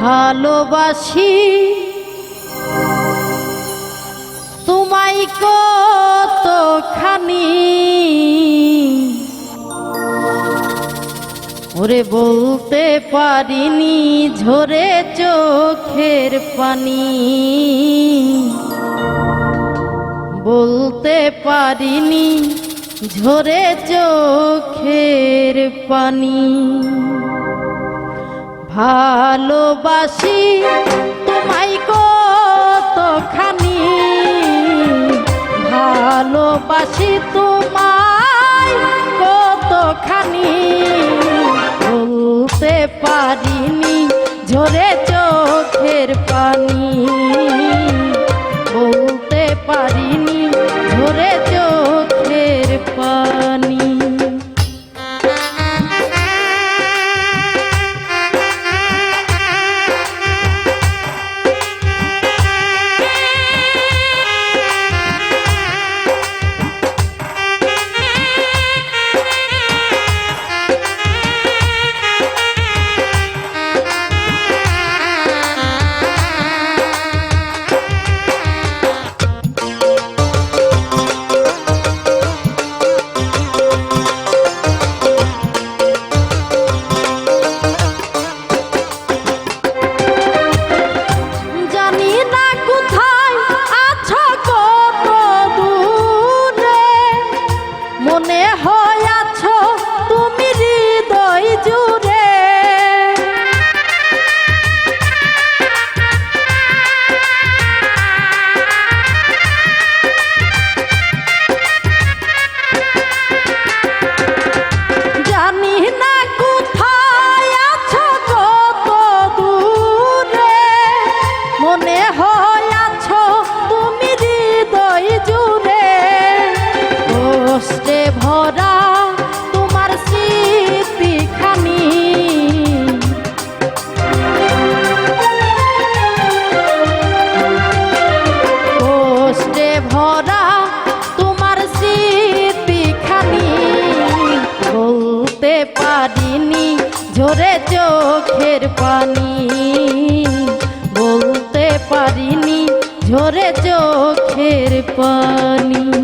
ভালোবাসি। তোমায় কতখানি? ওরে বলতে পারিনি ঝরে চোখের পানি। বলতে পারিনি ঝরে চোখের পানি। ভালোবাসি তোমায় কতখানি ভালোবাসি তোমায়। ঝরে চোখের পানি বলতে পারিনি ঝরে চোখের পানি।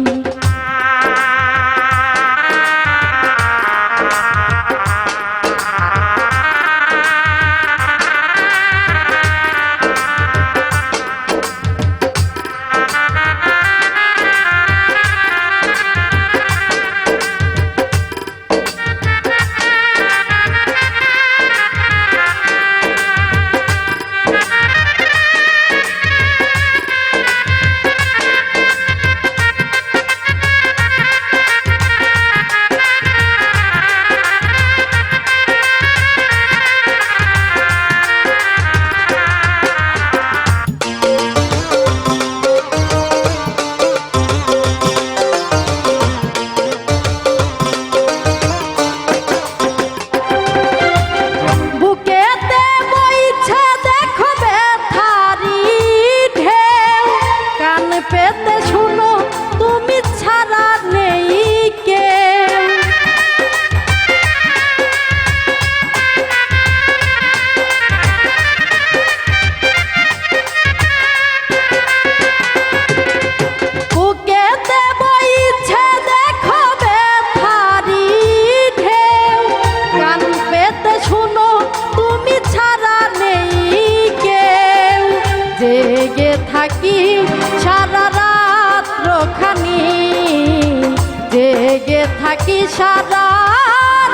থাকি সারা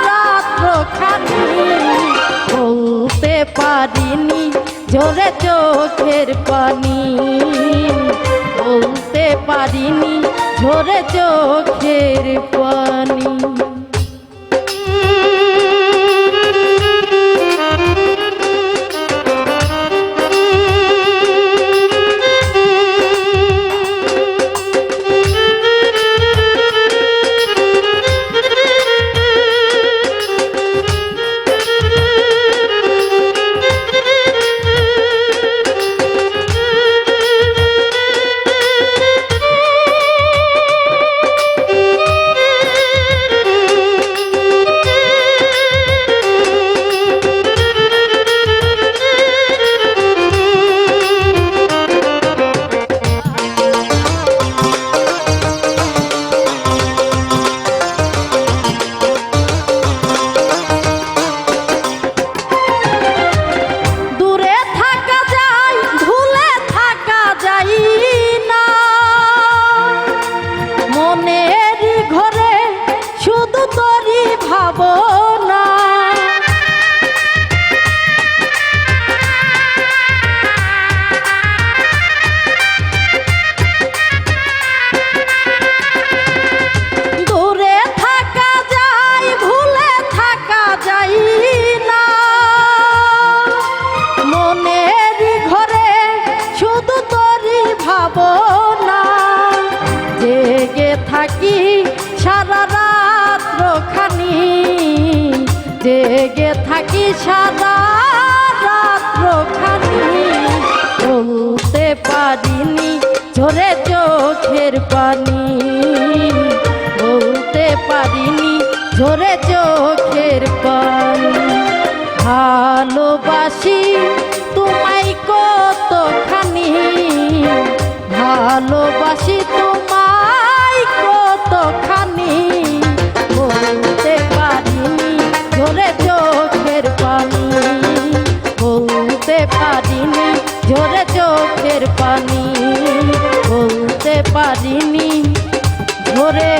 রাত্র খানি বলতে পারিনি ঝরে চোখের পানি। বলতে পারিনি ঝরে চোখের পানি। থাকি সারা রাত্র খানি বলতে পারিনি ঝরে চোখের পানি। বলতে পারিনি ঝরে চোখের পানি। ভালোবাসি তোমায় কতখানি? ভালোবাসি তোমায় পানি বলতে পারিনি ঝরে